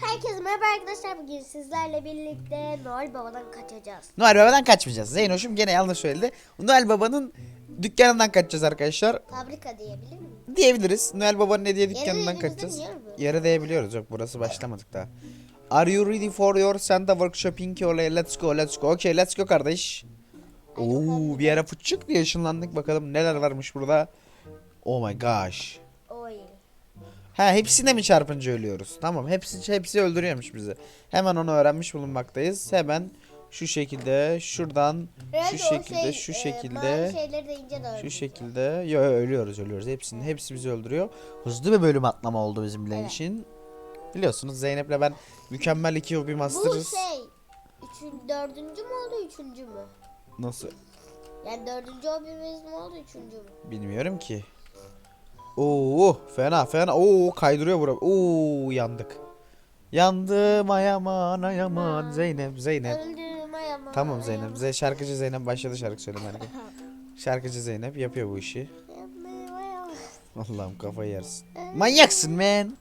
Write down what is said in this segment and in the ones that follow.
Herkese merhaba arkadaşlar. Bugün sizlerle birlikte Noel Baba'dan kaçacağız. Noel Baba'dan kaçmayacağız. Zeynoş'um gene yanlış söyledi. Noel Baba'nın dükkanından kaçacağız arkadaşlar. Fabrika diyebilir miyim? Diyebiliriz. Noel Baba'nın hediye dükkanından kaçacağız. Yere değebiliyoruz. Yok burası başlamadık daha. Are you ready for your Santa workshopping? Oley let's go let's go. Okay let's go kardeş. Oo bir yere fıçık diye ışınlandık. Bakalım neler varmış burada. Oh my gosh. Ha hepsine mi çarpınca ölüyoruz? Tamam hepsi hepsi öldürüyormuş bizi. Hemen onu öğrenmiş bulunmaktayız. Hemen şu şekilde şuradan Herhalde şu şekilde şey, şu e, şekilde ince şu şekilde yo, yo, ölüyoruz ölüyoruz hepsini hepsi bizi öldürüyor. Hızlı bir bölüm atlama oldu bizimle Evet. için. Biliyorsunuz Zeynep'le ben mükemmel iki hobi Bu master'ız. şey üçün, dördüncü mü oldu üçüncü mü? Nasıl Yani dördüncü hobimiz mi oldu üçüncü mü? bilmiyorum ki. Oo fena fena. Oo kaydırıyor bura. Oo yandık. Yandım ayaman ayaman Zeynep Zeynep. Öldüm ayama. Tamam Zeynep. Ze şarkıcı Zeynep başladı şarkı söylemeye. Şarkıcı Zeynep yapıyor bu işi. Allah'ım kafayı yersin. Manyaksın man.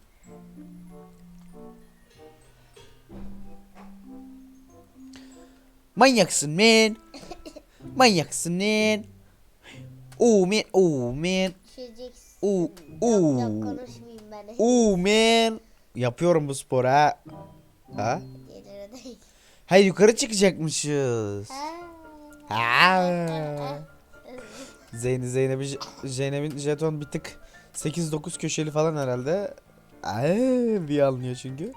Manyaksın man. Manyaksın man. Oo man. Oo man. Düşeceksin. Oo. Oo. yok konuşmayayım ben. Oo man. Yapıyorum bu sporu ha. Ha? Ha yukarı çıkacakmışız. Ha. Ha. Zeynep Zeynep'in Zeynep'in jeton bir tık 8-9 köşeli falan herhalde. Ay, bir almıyor çünkü.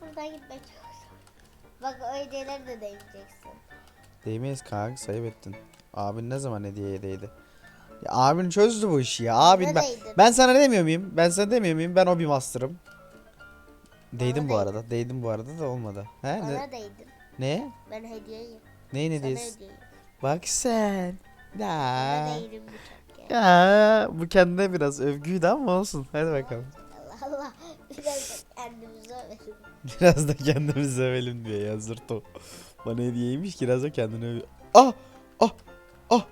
Buradan gitmek çok. Bak o hediyeleri de değmeyeceksin. Değmeyiz kanka sayıp ettin. Abin ne zaman hediyeye değdi? Ya abin çözdü bu işi ya. Abin Ne ben, ben sana demiyor muyum? Ben sana demiyor muyum? Ben o bir master'ım. Değdim Bana bu arada. Değdim bu arada da olmadı. He? Ne? Bana değdin. Ne? Ben hediyeyim. Neyin Sana hediyesi? hediyeyim. Bak sen. Bana Ya. değilim bu çok ya. Ya bu kendine biraz övgüydü ama olsun. Hadi bakalım. Allah Allah. Biraz da kendimize övelim. Biraz da kendimizi övelim diyor ya zırto. Bana hediyeymiş ki biraz da kendini öv... Ah! Ah! Ah!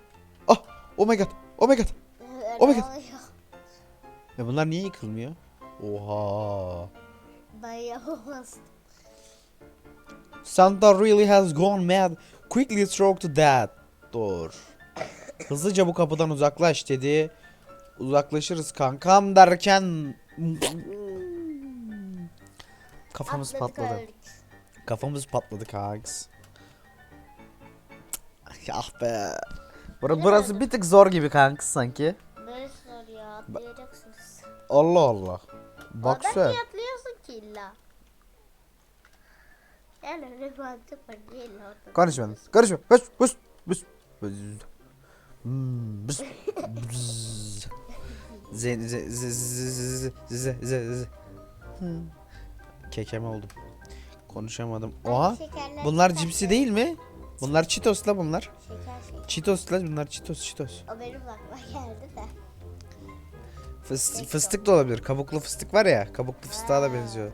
Ah! Oh my god! Oh my god! Oh my God. Ya bunlar niye yıkılmıyor? Oha! Ben yapamazdım. Santa really has gone mad. Quickly stroke to that door. Hızlıca bu kapıdan uzaklaş dedi. Uzaklaşırız kankam derken kafamız Atladık patladı. Kafamız patladı kanks. Ah be. Bura, burası bir tık zor gibi kanks sanki. Neresi zor ya atlayacaksınız. Allah Allah. Bak Oradan sen. niye atlıyorsun ki illa? Yani öyle bir mantık var niye illa oradan? Konuşma. Konuşma. Bıs bıs bıs. Bıs. Hmm, bıs. Bıs. Ze ze ze ze ze ze ze. Hmm. Kekeme oldum. Konuşamadım. Oha. Bunlar cipsi değil mi? Bunlar Cheetos'la bunlar. Şeker şey. Cheetos'la bunlar Cheetos Cheetos. O benim aklıma geldi de. Fıstık, fıstık da olabilir. Kabuklu fıstık var ya. Kabuklu fıstığa da benziyor.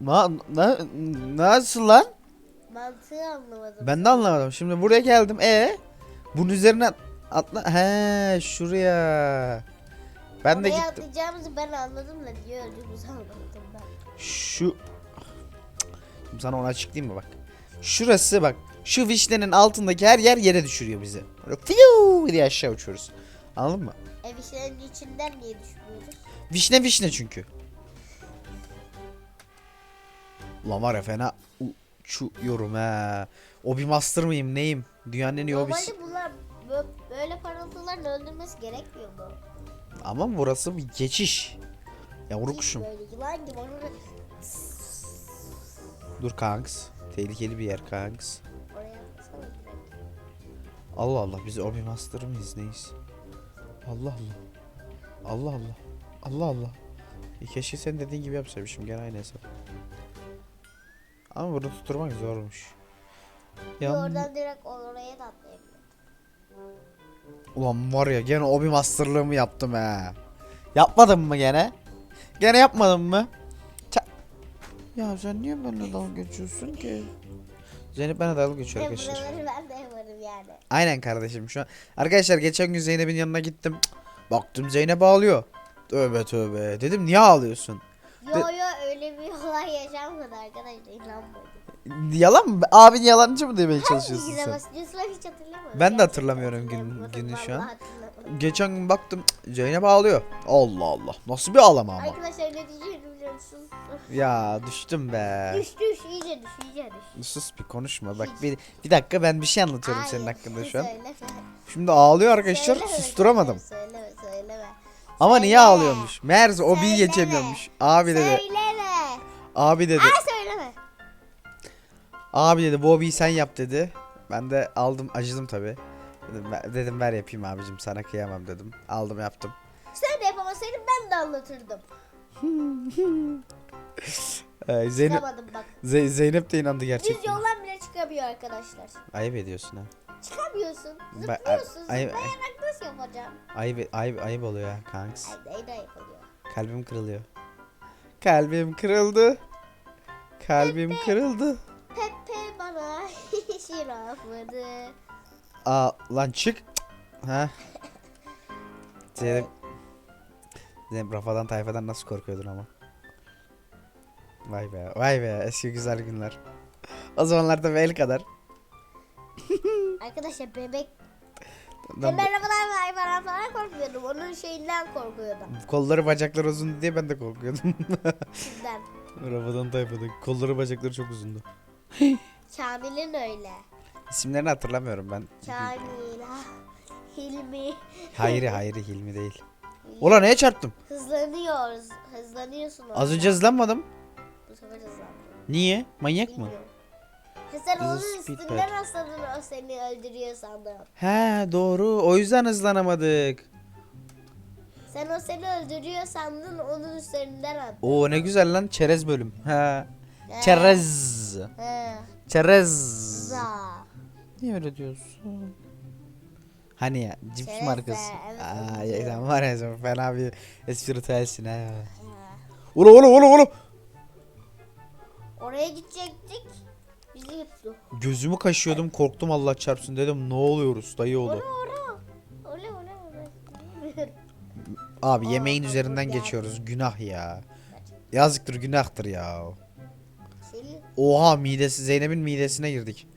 Na, na, nasıl lan? Mantığı anlamadım. Ben de anlamadım. Şimdi buraya geldim. E bunun üzerine atla. He şuraya. Ben de Oraya gittim. atlayacağımızı ben anladım da diye öldüğümüzü anlamadım ben. Şu Şimdi sana onu açıklayayım mı bak. Şurası bak. Şu vişnenin altındaki her yer yere düşürüyor bizi. Böyle fiu diye aşağı uçuyoruz. Anladın mı? Ev işlerinin içinden niye düşmüyoruz? Vişne vişne çünkü. Ulan var ya fena uçuyorum ha. O bir master mıyım neyim? Dünyanın en iyi hobisi. Normalde bunlar bö- böyle parıltıların öldürmesi gerekmiyor mu? Ama burası bir geçiş. Yavru kuşum. Böyle yılan gibi onu Dur kanks. Tehlikeli bir yer kanks. oraya atlasana direkt. Allah Allah biz obi master mıyız neyiz? Allah Allah. Allah Allah. Allah Allah. E keşke sen dediğin gibi yapsaymışım gene aynı hesap. Ama bunu tutturmak zormuş. Bir Ya oradan direkt oraya da atlayabilir. Ulan var ya gene obi masterlığımı yaptım he. Yapmadım mı gene? Gene yapmadım mı? Ça- ya sen niye benimle dalga geçiyorsun ki? Zeynep bana dalga geçiyor arkadaşlar. ben de yaparım yani. Aynen kardeşim şu an. Arkadaşlar geçen gün Zeynep'in yanına gittim. Cık, Baktım Zeynep ağlıyor. Tövbe tövbe. Dedim niye ağlıyorsun? Yo yo öyle bir olay yaşanmadı arkadaşlar inanmadım. Yalan mı? Abin yalancı mı demeye çalışıyorsun Hanginize sen? basıyorsun ben hiç hatırlamıyorum. Ben de hatırlamıyorum gün- günü şu an. Geçen gün baktım Zeynep ağlıyor. Allah Allah. Nasıl bir ağlama ama? Arkadaşlar ne biliyor musunuz? Ya düştüm be. Düş düş iyice düş iyice düş. Sus bir konuşma. Bak bir, bir dakika ben bir şey anlatıyorum senin Hayır, hakkında şu an. Söyleme. Şimdi ağlıyor arkadaşlar. Söyleme, Susturamadım. Söyleme söyleme. Ama niye Söyleme. ağlıyormuş? Meğerse o bir Söyleme. geçemiyormuş. Abi dedi. Söyleme. Abi dedi. Aa. Abi dedi bu hobiyi sen yap dedi. Ben de aldım acıdım tabi. Dedim, "Ver- dedim ver yapayım abicim sana kıyamam dedim. Aldım yaptım. Sen de yapamasaydın ben de anlatırdım. Ee, Zeynep, Çıkamadım bak. Ze- Zeynep de inandı Düz gerçekten. yoldan bile çıkamıyor arkadaşlar. Ayıp ediyorsun ha. Çıkamıyorsun. Zıplıyorsun. ay- ay- Zıplayarak nasıl yapacağım? Ayıp, ayıp, ayıp oluyor ya kanks. Ay neyden yapılıyor? Kalbim kırılıyor. Kalbim kırıldı. Kalbim kırıldı. Yapmadı. Aa lan çık. Ha. Zeynep. Zeynep Rafadan tayfadan nasıl korkuyordun ama. Vay be vay be eski güzel günler. O zamanlarda el kadar. Arkadaşlar bebek ben arabadan ve hayvanlar falan korkmuyordum. Onun şeyinden korkuyordum. Kolları bacakları uzun diye ben de korkuyordum. Sizden. Rafadan tayfadan kolları bacakları çok uzundu. Kamil'in öyle. İsimlerini hatırlamıyorum ben. Kamil, Hilmi. Hayri Hayri Hilmi değil. Ulan neye çarptım? Hızlanıyoruz. Hızlanıyorsun orada. Az önce hızlanmadım. Bu sefer hızlandın. Niye? Manyak mı? Bilmiyorum. Ha, sen This onun speed üstünden pad. asladın o seni öldürüyor sandım. He doğru. O yüzden hızlanamadık. Sen o seni öldürüyor sandın onun üzerinden attın. Oo ne güzel lan çerez bölüm. He. Çerez. He. Çerez. Niye öyle diyorsun? Hani ya cips Çerez markası. evet, Aa ya sen var ya sen fena bir espritüelsin ha. Ulu ulu ulu ulu. Oraya gidecektik. Bizi yuttu. Gözümü kaşıyordum korktum Allah çarpsın dedim ne oluyoruz dayı oğlu. Abi Aa, yemeğin aklıma üzerinden geçiyoruz günah ya. Yazıktır günahtır ya. Oha midesi Zeynep'in midesine girdik.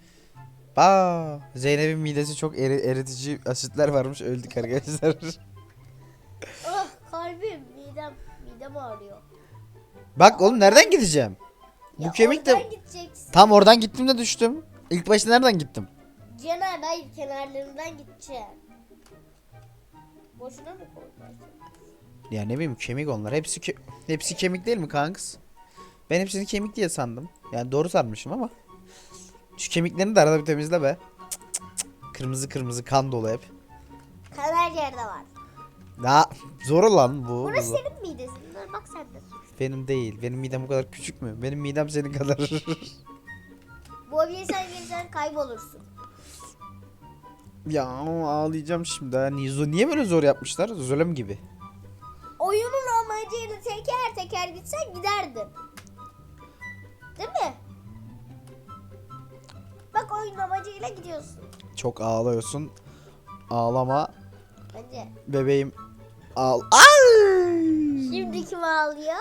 Aa, Zeynep'in midesi çok eri- eritici asitler varmış öldük arkadaşlar. Ah kalbim midem midem ağrıyor. Bak oğlum nereden gideceğim? Bu Ya kemik de tam oradan gittim de düştüm. İlk başta nereden gittim? Caner hayır kenarlarından gideceksin. Boşuna mı koydun? Ya ne bileyim kemik onlar. Hepsi ke- hepsi kemik değil mi kanks? Ben hepsini kemik diye sandım. Yani doğru sanmışım ama. Şu kemiklerini de arada bir temizle be. Cık cık cık. Kırmızı kırmızı kan dolu hep. Kan her yerde var. Ya zor olan bu. Burası senin midesin. Dur bak sen de. Benim değil. Benim midem o kadar küçük mü? Benim midem senin kadar. Bu sen gelirsen kaybolursun. ya ağlayacağım şimdi. ha. Nizo niye böyle zor yapmışlar? Zulüm gibi. Oyunun amacıyla teker teker gitsen giderdin. Oyun amacıyla gidiyorsun. Çok ağlıyorsun. Ağlama Bence. bebeğim. Ağl. Ay! Şimdi kim ağlıyor?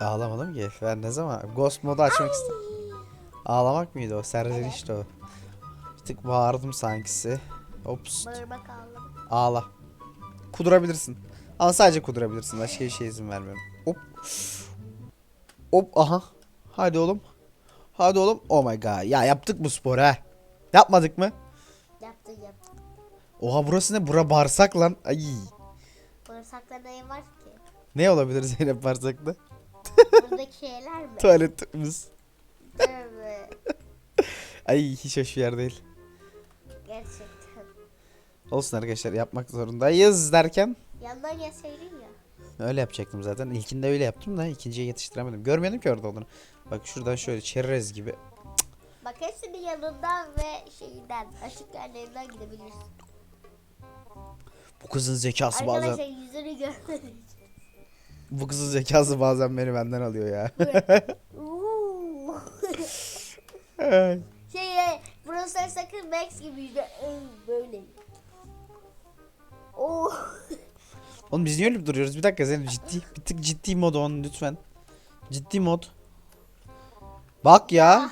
Ağlamadım ki. Ben ne zaman? Ghost modu açmak istedim. Ağlamak mıydı o? Serzenişti o. Bir tık bağırdım sankisi. Ops. Bağırmak ağlamak. Ağla. Kudurabilirsin. Ama sadece kudurabilirsin. Başka bir şeye izin vermiyorum. Hop. Hop aha. Hadi oğlum. Hadi oğlum. Oh my god. Ya yaptık bu spor ha. Yapmadık mı? Yaptın yaptın. Oha burası ne? Bura bağırsak lan. Ay. Bağırsakta ne var ki? Ne olabilir Zeynep bağırsakta? Buradaki şeyler mi? Tuvaletimiz. Evet. Ay hiç hoş bir yer değil. Gerçekten. Olsun arkadaşlar yapmak zorundayız derken Yandan gelseydin ya. öyle yapacaktım zaten. İlkinde öyle yaptım da ikinciye yetiştiremedim. Görmüyordum ki orada olduğunu. Bak şuradan şöyle çerez gibi. Bak hepsinin yanından ve şeyinden açık yerlerinden gidebilirsin. Bu kızın zekası bazen Arkadaşlar yüzünü görmedim. bu kızın zekası bazen beni benden alıyor ya. Uuu. Ay. şey e, Profesör Sakın Max gibiydi. Iı, Böyle. Oh. Oğlum biz niye ölüp duruyoruz? Bir dakika Zeynep ciddi. Bir tık ciddi mod on lütfen. Ciddi mod. Bak ya.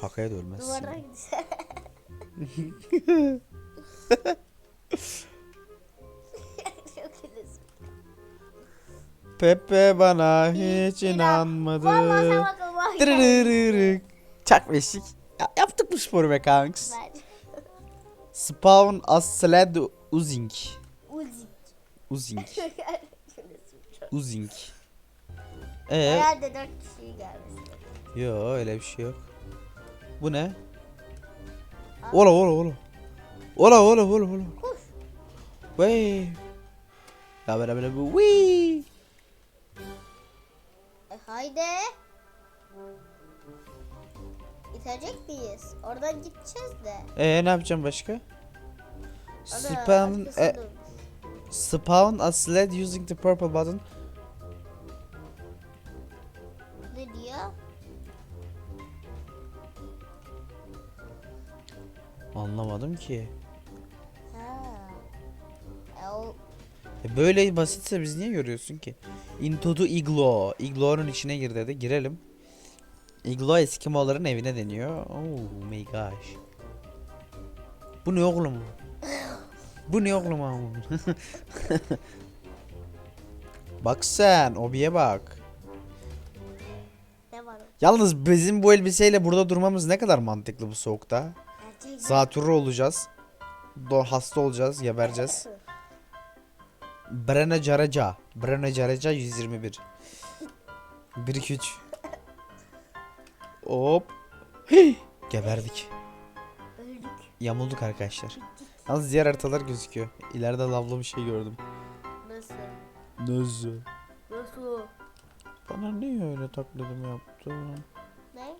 Kakaya da ölmezsin. Duvara. Çok gülesim. Pepe bana hiç inanmadı. Vallahi sen bakalım. bak. Dırırırırık. Çak beşik. Ya, yaptık bu sporu be kanks. Spawn a sled uzing. Uzi. Uzing. Uzing. Ee, Herhalde dört kişiyi gelmesi. yo öyle bir şey yok. Bu ne? Ola ola ola. Ola ola ola ola. Wey. Ya böyle böyle bu. Wee. E, haydi. İtecek miyiz? Oradan gideceğiz de. Ee ne yapacağım başka? Ana, Spawn, e, spawn a sled using the purple button. Anlamadım ki. Ha. E, o E böyle basitse biz niye görüyorsun ki? Into the igloo. Igloo'nun içine gir dedi. Girelim. Igloo Eskimo'ların evine deniyor. Oh my gosh. Bu ne oğlum? Bu ne oğlum? oğlum? bak sen, obiye bak. ne var? o? Yalnız bizim bu elbiseyle burada durmamız ne kadar mantıklı bu soğukta. Zatürre olacağız. Do hasta olacağız, gebereceğiz. Brene Careca. Brene Careca 121. 1 2 3. Hop. Hey! Geberdik. Öldük. Yamulduk arkadaşlar. Yalnız diğer haritalar gözüküyor. İleride lavlı bir şey gördüm. Nasıl? Nasıl? Nasıl? Bana niye öyle taklidim yaptı? Ne?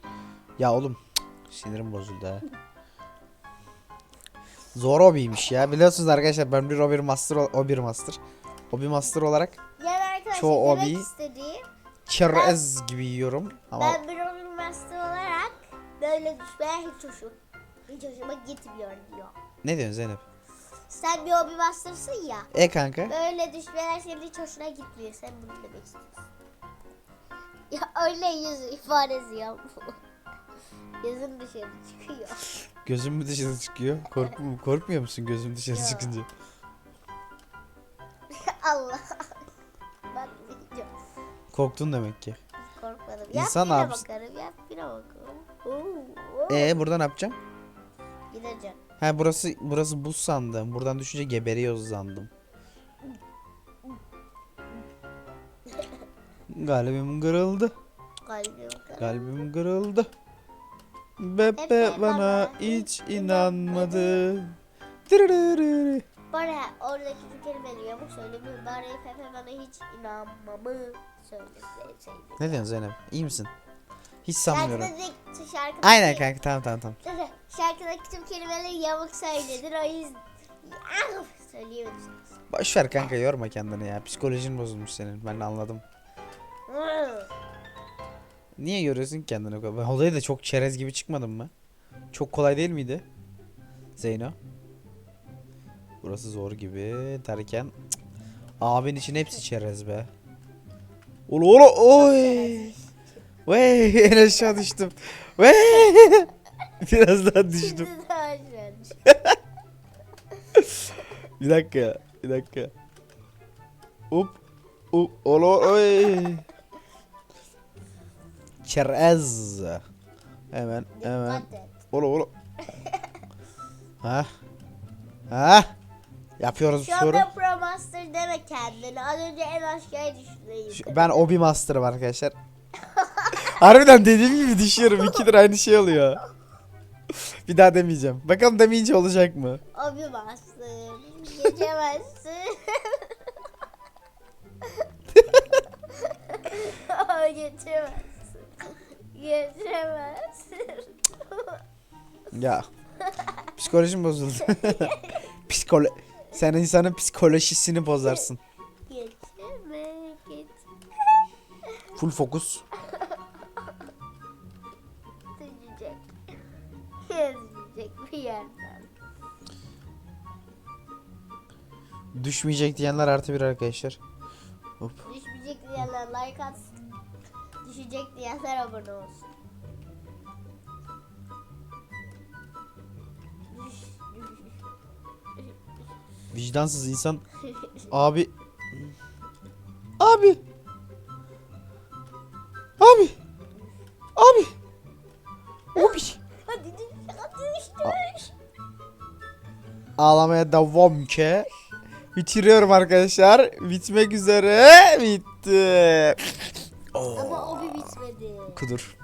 Ya oğlum sinirim bozuldu ha. Zor hobiymiş ya. Biliyorsunuz arkadaşlar ben bir Obi Master, Obi Master. Obi Master olarak Yani arkadaşlar Çoğu obi- istediğim çerez gibi yiyorum. Ama ben bir Robin Master olarak böyle düşmeye hiç hoşum. Hiç hoşuma gitmiyor diyor. ne diyorsun Zeynep? Sen bir Obi Master'sın ya. E kanka. Böyle düşmeler senin hiç hoşuna gitmiyor. Sen bunu demek istiyorsun. Ya öyle yüz ifadesi yap. Yazın dışarı çıkıyor. Gözüm mü dışarı çıkıyor? Kork korkmuyor musun gözüm dışarı Yok. çıkınca? Allah. Bak. Korktun demek ki. Korkmadım. İnsan yap ne yine yapsın? bakarım. Yap yine bakarım. Oo, oo. E burada ne yapacağım? Gideceğim. Ha burası burası buz sandım. Buradan düşünce geberiyoruz sandım. Kalbim kırıldı. Kalbim kırıldı. Kalbim kırıldı. Bebe bana hiç inanmadı. Dırırırırı. Bana oradaki kelimeleri yamuk söylemiyor. Bana Pepe bana hiç inanmamı söyleseydi. Ne diyorsun Zeynep? İyi misin? Hiç sanmıyorum. Şarkıdaki, şarkıdaki, Aynen kanka tamam tamam tamam. Şarkıdaki tüm kelimeleri yamuk söyledin. O yüzden... Ah, Söyleyemedim. Boş ver kanka yorma kendini ya. Psikolojin bozulmuş senin. Ben de anladım. Niye yoruyorsun kendini o kadar? Ben Olayı da çok çerez gibi çıkmadın mı? Çok kolay değil miydi? Zeyno. Burası zor gibi derken cık, abin için hepsi çerez be. Ulu ulu oy. Vey en aşağı düştüm. Vey. Biraz daha düştüm. Bir dakika. Bir dakika. Up. Up. Ulu oy. Çerez. Hemen hemen. Ulu ulu. ha. Ha. Yapıyoruz Şu soru. anda Pro Master deme kendine. Az önce en aşağıya düştün. Şu- Ben Obi Master'ım arkadaşlar. Harbiden dediğim gibi düşüyorum. İkidir aynı şey oluyor. Bir daha demeyeceğim. Bakalım demeyince olacak mı? Obi Master. Geçemezsin. geçemezsin. Geçemezsin. Ya. Psikolojim bozuldu. Psikolo Sen insanın psikolojisini bozarsın. Geçeme, geç. Full fokus. Düşecek. Düşecek bir yerden. Düşmeyecek diyenler artı bir arkadaşlar. Hop. Düşmeyecek diyenler like atsın. Düşecek diyenler abone olsun. Vicdansız insan. Abi. Abi. Abi. Abi. Abi. Hadi düş, hadi düş, düş. Ağlamaya devam ki. Bitiriyorum arkadaşlar. Bitmek üzere. Bitti. Ama o bir bitmedi. Kudur.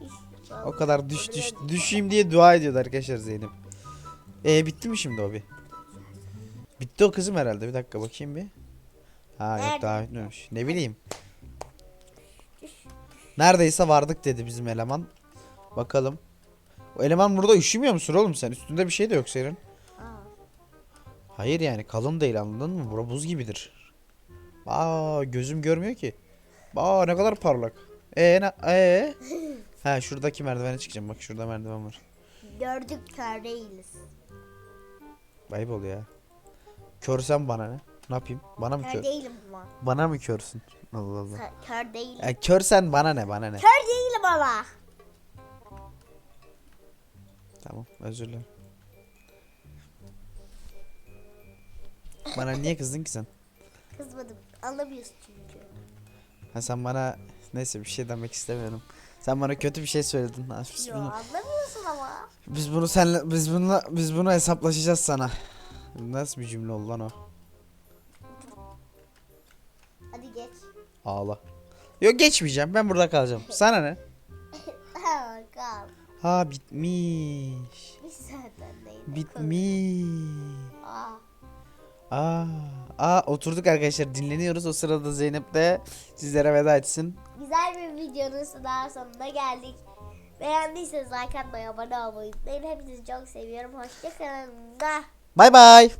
Hiç- O kadar düş düş düşeyim diye dua ediyordu arkadaşlar Zeynep. E bitti mi şimdi o bir? Bitti o kızım herhalde. Bir dakika bakayım bir. Ha yok daha bitmemiş. Ne bileyim. Neredeyse vardık dedi bizim eleman. Bakalım. O eleman burada üşümüyor musun oğlum sen? Üstünde bir şey de yok senin. Hayır yani kalın değil anladın mı? Bura buz gibidir. Aa gözüm görmüyor ki. Aa ne kadar parlak. E ne? E. Ha şuradaki merdivene çıkacağım. Bak şurada merdiven var. Gördük kör değiliz. Ayıp oluyor ya. Körsem bana ne? Ne yapayım? Bana mı Kör kör? değilim ama. Bana mı körsün? Allah Allah. Kör, kör değilim. Ya körsen bana ne? Bana ne? Kör değilim ama. Tamam özür dilerim. Bana niye kızdın ki sen? Kızmadım. Anlamıyorsun çünkü. Ha sen bana neyse bir şey demek istemiyorum. Sen bana kötü bir şey söyledin. Biz Yo bunu, anlamıyorsun ama. biz bunu senle biz bununla biz bunu hesaplaşacağız sana. Nasıl bir cümle oldu lan o? Hadi geç. Ağla. Yok geçmeyeceğim. Ben burada kalacağım. Sana ne? Ha kal. Ha bitmiş. Biz zaten neydi? Bitmiş. Aa. Aa, aa oturduk arkadaşlar dinleniyoruz. O sırada Zeynep de sizlere veda etsin. Güzel bir videonun daha sonuna geldik. Beğendiyseniz like atmayı, abone olmayı unutmayın. Hepinizi çok seviyorum. Hoşçakalın. Da. Bay bay.